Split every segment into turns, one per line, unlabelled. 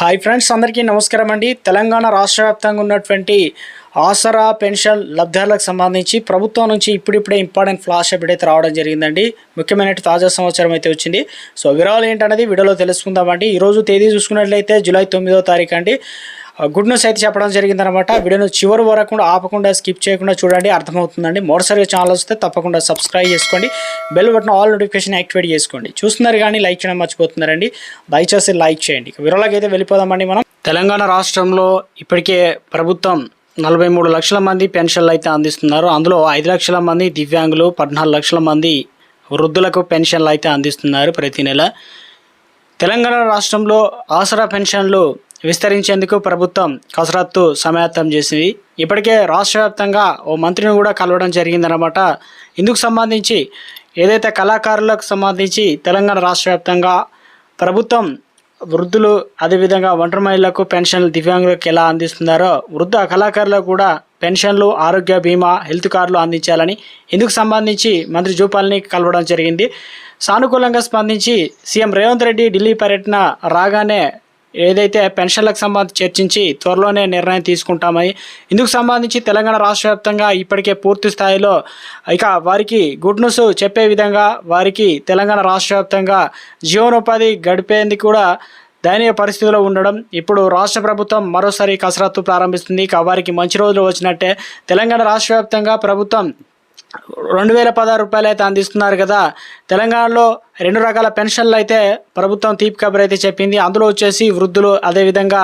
Hi friends అందరికీ నమస్కారం అండి. తెలంగాణ రాష్ట్ర వ్యాప్తంగా ఉన్నటువంటి ఆసరా పెన్షన్ లబ్ధాలకు సంబంధించి ప్రభుత్వం నుంచి ఇప్పుడిప్పుడే ఇంపార్టెంట్ ఫ్లాష్ అప్డేట్ అయితే రావడం జరిగిందండి. ముఖ్యమైన తాజా సమాచారం అయితే వచ్చింది. సో వివరాలు ఏంటనేది వీడియోలో తెలుసుకుందామండి. ఈరోజు తేదీ చూసుకున్నట్లయితే జూలై తొమ్మిదో తారీఖు అండి. గుడ్ న్యూస్ అయితే చెప్పడం జరిగిందనమాట వీడియోను చివరి వరకు ఆపకుండా స్కిప్ చేయకుండా చూడండి అర్థమవుతుందండి. మరోసారి ఛానల్ వస్తే తప్పకుండా సబ్స్క్రైబ్ చేసుకోండి. Bell button all notification activate చేసుకోండి. చూస్తున్నారు కానీ లైక్ చేయడం మర్చిపోతున్నారండి. దయచేసి లైక్ చేయండి. ఇక వివరాలకు అయితే వెళ్ళిపోదామండి మనం. తెలంగాణ రాష్ట్రంలో ఇప్పటికే ప్రభుత్వం నలభై మూడు లక్షల మంది పెన్షన్లు అయితే అందిస్తున్నారు. అందులో ఐదు లక్షల మంది దివ్యాంగులు పద్నాలుగు లక్షల మంది వృద్ధులకు పెన్షన్లు అయితే అందిస్తున్నారు ప్రతి నెల. తెలంగాణ రాష్ట్రంలో ఆసరా పెన్షన్లు విస్తరించేందుకు ప్రభుత్వం కసరత్తు సమాయత్తం చేసింది. ఇప్పటికే రాష్ట్ర వ్యాప్తంగా ఓ మంత్రిని కూడా కలవడం జరిగిందనమాట ఇందుకు సంబంధించి ఏదైతే కళాకారులకు సంబంధించి తెలంగాణ రాష్ట్ర వ్యాప్తంగా ప్రభుత్వం వృద్ధులు అదేవిధంగా ఒంటరి మహిళలకు పెన్షన్లు దివ్యాంగులకు ఎలా అందిస్తున్నారో వృద్ధ కళాకారులకు కూడా పెన్షన్లు ఆరోగ్య బీమా హెల్త్ కార్డులు అందించాలని ఇందుకు సంబంధించి మంత్రి జూపాల్ని కలవడం జరిగింది. సానుకూలంగా స్పందించి సీఎం రేవంత్ రెడ్డి ఢిల్లీ పర్యటన రాగానే ఏదైతే పెన్షన్లకు సంబంధించి చర్చించి త్వరలోనే నిర్ణయం తీసుకుంటామని ఇందుకు సంబంధించి తెలంగాణ రాష్ట్ర వ్యాప్తంగా ఇప్పటికే పూర్తి స్థాయిలో ఇక వారికి గుడ్ న్యూస్ చెప్పే విధంగా వారికి తెలంగాణ రాష్ట్ర వ్యాప్తంగా జీవనోపాధి గడిపేందుకు కూడా దయనీయ పరిస్థితిలో ఉండడం ఇప్పుడు రాష్ట్ర ప్రభుత్వం మరోసారి కసరత్తు ప్రారంభిస్తుంది. ఇక వారికి మంచి రోజులు వచ్చినట్టే తెలంగాణ రాష్ట్ర వ్యాప్తంగా ప్రభుత్వం రెండు వేల పదహారు రూపాయలు అయితే అందిస్తున్నారు కదా. తెలంగాణలో రెండు రకాల పెన్షన్లు అయితే ప్రభుత్వం తీపి కబురు అయితే చెప్పింది. అందులో వచ్చేసి వృద్ధులు అదేవిధంగా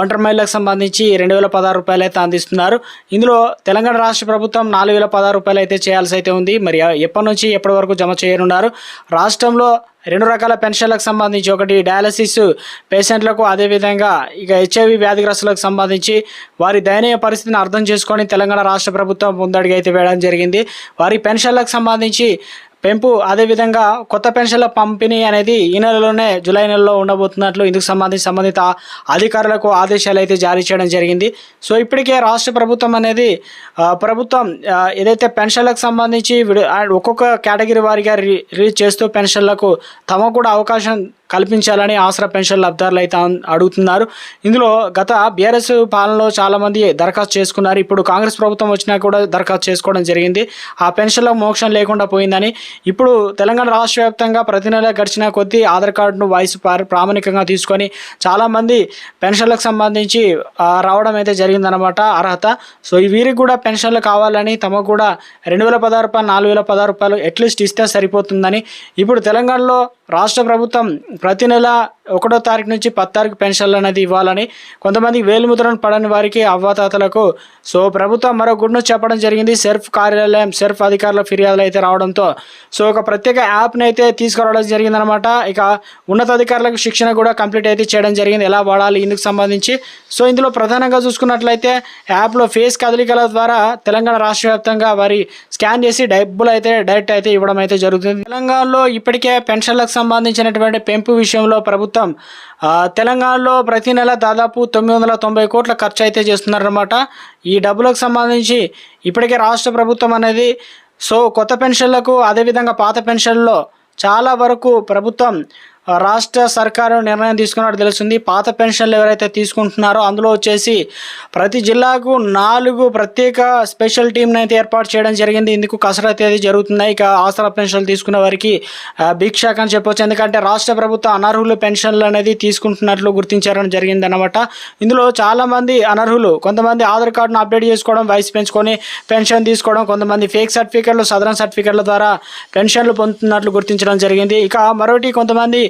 ఒంటరి మహిళలకు సంబంధించి రెండు వేల పదహారు రూపాయలు అయితే అందిస్తున్నారు. ఇందులో తెలంగాణ రాష్ట్ర ప్రభుత్వం నాలుగు వేల పదహారు రూపాయలు అయితే చేయాల్సి అయితే ఉంది. మరి ఎప్పటి నుంచి ఎప్పటి వరకు జమ చేయనున్నారు? రాష్ట్రంలో రెండు రకాల పెన్షన్లకు సంబంధించి ఒకటి డయాలసిస్ పేషెంట్లకు అదేవిధంగా ఇక హెచ్ఐవి వ్యాధిగ్రస్తులకు సంబంధించి వారి దయనీయ పరిస్థితిని అర్థం చేసుకొని తెలంగాణ రాష్ట్ర ప్రభుత్వం ముందడుగు అయితే వేయడం జరిగింది. వారి పెన్షన్లకు సంబంధించి పెంపు అదేవిధంగా కొత్త పెన్షన్ల పంపిణీ అనేది ఈ నెలలోనే జూలై నెలలో ఉండబోతున్నట్లు ఇందుకు సంబంధించి సంబంధిత అధికారులకు ఆదేశాలు అయితే జారీ చేయడం జరిగింది. సో ఇప్పటికే రాష్ట్ర ప్రభుత్వం అనేది ప్రభుత్వం ఏదైతే పెన్షన్లకు సంబంధించి విడు- ఒక్కొక్క కేటగిరీ వారిగా రిలీజ్ చేస్తూ పెన్షన్లకు తమకు కూడా అవకాశం కల్పించాలని ఆసరా పెన్షన్ లబ్ధారులు అయితే అడుగుతున్నారు. ఇందులో గత బీఆర్ఎస్ పాలనలో చాలామంది దరఖాస్తు చేసుకున్నారు. ఇప్పుడు కాంగ్రెస్ ప్రభుత్వం వచ్చినా కూడా దరఖాస్తు చేసుకోవడం జరిగింది. ఆ పెన్షన్లో మోక్షం లేకుండా పోయిందని. ఇప్పుడు తెలంగాణ రాష్ట్ర వ్యాప్తంగా ప్రతి నెల గడిచిన కొద్దీ ఆధార్ కార్డును వాయిస్ ప్రామాణికంగా తీసుకొని చాలామంది పెన్షన్లకు సంబంధించి రావడం అయితే జరిగిందనమాట అర్హత. సో ఈ వీరికి కూడా పెన్షన్లు కావాలని తమకు కూడా రెండు వేల పదహారు రూపాయలు నాలుగు వేల పదహారు రూపాయలు అట్లీస్ట్ ఇస్తే సరిపోతుందని. ఇప్పుడు తెలంగాణలో రాష్ట్ర ప్రభుత్వం ప్రతి నెల ఒకటో తారీఖు నుంచి పది తారీఖు పెన్షన్లు అనేది ఇవ్వాలని కొంతమంది వేలుముద్రను పడని వారికి అవ్వాతాతలకు సో ప్రభుత్వం మరో గుడ్ న్యూస్ చెప్పడం జరిగింది. సెర్ఫ్ కార్యాలయం సెర్ఫ్ అధికారుల ఫిర్యాదులు అయితే రావడంతో సో ఒక ప్రత్యేక యాప్ని అయితే తీసుకురావడం జరిగిందనమాట ఇక ఉన్నతాధికారులకు శిక్షణ కూడా కంప్లీట్ అయితే చేయడం జరిగింది. ఎలా వాడాలి ఇందుకు సంబంధించి సో ఇందులో ప్రధానంగా చూసుకున్నట్లయితే యాప్లో ఫేస్ కదలికల ద్వారా తెలంగాణ రాష్ట్ర వ్యాప్తంగా వారి స్కాన్ చేసి డబ్బులు అయితే డైరెక్ట్ అయితే ఇవ్వడం అయితే జరుగుతుంది. తెలంగాణలో ఇప్పటికే పెన్షన్లకు సంబంధించినటువంటి పెంపు విషయంలో ప్రభుత్వం తెలంగాణలో ప్రతి నెల దాదాపు తొమ్మిది వందల తొంభై కోట్ల ఖర్చు అయితే చేస్తున్నారన్నమాట. ఈ డబ్బులకు సంబంధించి ఇప్పటికే రాష్ట్ర ప్రభుత్వం అనేది సో కొత్త పెన్షన్లకు అదేవిధంగా పాత పెన్షన్లో చాలా వరకు ప్రభుత్వం రాష్ట్ర సర్కారు నిర్ణయం తీసుకున్నట్టు తెలుస్తుంది. పాత పెన్షన్లు ఎవరైతే తీసుకుంటున్నారో అందులో వచ్చేసి ప్రతి జిల్లాకు నాలుగు ప్రత్యేక స్పెషల్ టీంని అయితే ఏర్పాటు చేయడం జరిగింది. ఇందుకు కసరత్తు అయితే జరుగుతున్నాయి. ఇక ఆసరా పెన్షన్లు తీసుకున్న వారికి భిక్షాక్ అని చెప్పొచ్చు. ఎందుకంటే రాష్ట్ర ప్రభుత్వం అనర్హులు పెన్షన్లు అనేది తీసుకుంటున్నట్లు గుర్తించడం జరిగింది అనమాట ఇందులో చాలామంది అనర్హులు కొంతమంది ఆధార్ కార్డును అప్డేట్ చేసుకోవడం వయసు పెంచుకొని పెన్షన్ తీసుకోవడం కొంతమంది ఫేక్ సర్టిఫికెట్లు సదరన్ సర్టిఫికెట్ల ద్వారా పెన్షన్లు పొందుతున్నట్లు గుర్తించడం జరిగింది. ఇక మరొకటి కొంతమంది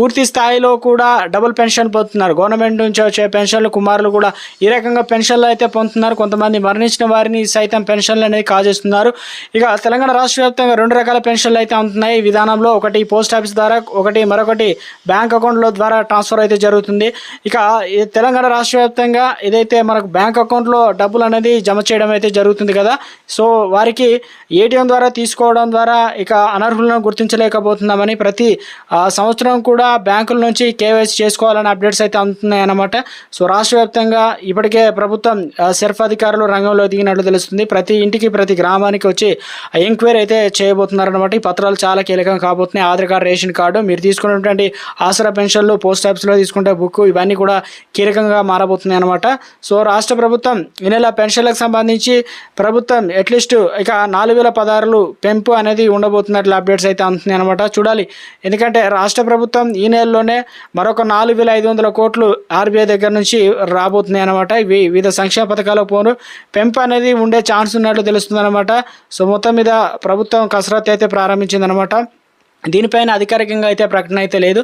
పూర్తి స్థాయిలో కూడా డబుల్ పెన్షన్ పొందుతున్నారు. గవర్నమెంట్ నుంచి వచ్చే పెన్షన్లు కుమారులు కూడా ఈ రకంగా పెన్షన్లు అయితే పొందుతున్నారు. కొంతమంది మరణించిన వారిని సైతం పెన్షన్లు అనేది కాజేస్తున్నారు. ఇక తెలంగాణ రాష్ట్ర వ్యాప్తంగా రెండు రకాల పెన్షన్లు అయితే అందుతున్నాయి. ఈ విధానంలో ఒకటి పోస్ట్ ఆఫీస్ ద్వారా ఒకటి మరొకటి బ్యాంక్ అకౌంట్లో ద్వారా ట్రాన్స్ఫర్ అయితే జరుగుతుంది. ఇక తెలంగాణ రాష్ట్ర వ్యాప్తంగా ఏదైతే మనకు బ్యాంక్ అకౌంట్లో డబ్బులు అనేది జమ చేయడం అయితే జరుగుతుంది కదా సో వారికి ఏటీఎం ద్వారా తీసుకోవడం ద్వారా ఇక అనర్హులను గుర్తించలేకపోతున్నామని ప్రతి ఆ, సంవత్సరం కూడా బ్యాంకుల నుంచి కేవైసీ చేసుకోవాలని అప్డేట్స్ అయితే అందుతున్నాయి అన్నమాట సో రాష్ట్ర వ్యాప్తంగా ఇప్పటికే ప్రభుత్వం సెర్ఫ్ అధికారులు రంగంలో దిగినట్లు తెలుస్తుంది. ప్రతి ఇంటికి ప్రతి గ్రామానికి వచ్చి ఎంక్వైరీ అయితే చేయబోతున్నారు అనమాట ఈ పత్రాలు చాలా కీలకం కాబోతున్నాయి. ఆధార్ కార్డు రేషన్ కార్డు మీరు తీసుకున్నటువంటి ఆసరా పెన్షన్లు పోస్ట్ ఆఫీస్లో తీసుకుంటే బుక్ ఇవన్నీ కూడా కీలకంగా మారబోతున్నాయి అనమాట సో రాష్ట్ర ప్రభుత్వం ఈ నెల పెన్షన్లకు సంబంధించి ప్రభుత్వం అట్లీస్ట్ ఇక నాలుగు వేల పదహారులు పెంపు అనేది ఉండబోతున్నట్లు అప్డేట్స్ అయితే అందుతున్నాయి అనమాట చూడాలి. ఎందుకంటే రాష్ట్ర ప్రభుత్వం ఈ నెలలోనే మరొక నాలుగు వేల ఐదు వందల కోట్లు ఆర్బీఐ దగ్గర నుంచి రాబోతున్నాయి అనమాట ఇవి వివిధ సంక్షేమ పథకాలకు పోను. పెంపు అనేది ఉండే ఛాన్స్ ఉన్నట్లు తెలుస్తుంది అనమాట సో మొత్తం మీద ప్రభుత్వం కసరత్తు అయితే ప్రారంభించిందనమాట దీనిపైన అధికారికంగా అయితే ప్రకటన అయితే లేదు.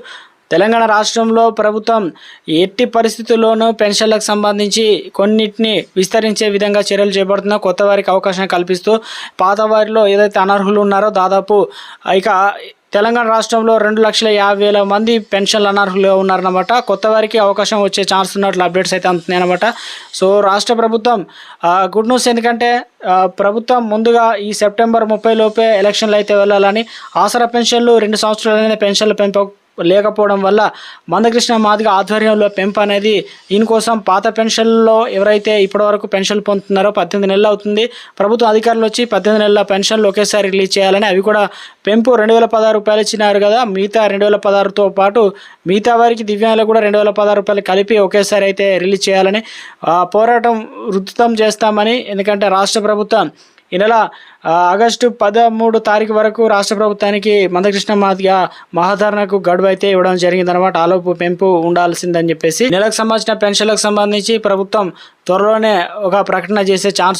తెలంగాణ రాష్ట్రంలో ప్రభుత్వం ఎట్టి పరిస్థితుల్లోనూ పెన్షన్లకు సంబంధించి కొన్నిటిని విస్తరించే విధంగా చర్యలు చేపడుతున్నా కొత్త వారికి అవకాశం కల్పిస్తూ పాత వారిలో ఏదైతే అనర్హులు ఉన్నారో దాదాపు ఇక తెలంగాణ రాష్ట్రంలో రెండు లక్షల యాభై వేల మంది పెన్షన్లు అనర్హులు ఉన్నారనమాట కొత్త వారికి అవకాశం వచ్చే ఛాన్స్ ఉన్నట్లు అప్డేట్స్ అయితే అందుతున్నాయి అనమాట సో రాష్ట్ర ప్రభుత్వం గుడ్ న్యూస్ ఎందుకంటే ప్రభుత్వం ముందుగా ఈ సెప్టెంబర్ ముప్పై లోపే ఎలక్షన్లు అయితే వెళ్ళాలని ఆసరా పెన్షన్లు రెండు సంవత్సరాలైన పెన్షన్లు పెంపు లేకపోవడం వల్ల మందకృష్ణ మాదిగ ఆధ్వర్యంలో పెంపు అనేది దీనికోసం పాత పెన్షన్లో ఎవరైతే ఇప్పటివరకు పెన్షన్లు పొందుతున్నారో పద్దెనిమిది నెలలు అవుతుంది. ప్రభుత్వ అధికారులు వచ్చి పద్దెనిమిది నెలల పెన్షన్లు ఒకేసారి రిలీజ్ చేయాలని అవి కూడా పెంపు రెండు వేల పదహారు రూపాయలు ఇచ్చినారు కదా మిగతా రెండు వేల పదహారుతో పాటు మిగతా వారికి దివ్యాంగులకు కూడా రెండు వేల పదహారు రూపాయలు కలిపి ఒకేసారి అయితే రిలీజ్ చేయాలని పోరాటం వృత్తం చేస్తామని ఎందుకంటే రాష్ట్ర ప్రభుత్వం ఈ నెల ఆగస్టు పదమూడు తారీఖు వరకు రాష్ట్ర ప్రభుత్వానికి మందకృష్ణ మాదిగ మహాధారణకు గడువు అయితే ఇవ్వడం జరిగిందనమాట ఆలోపు పెంపు ఉండాల్సిందని చెప్పేసి. నెలకు సంబంధించిన పెన్షన్లకు సంబంధించి ప్రభుత్వం త్వరలోనే ఒక ప్రకటన చేసే ఛాన్స్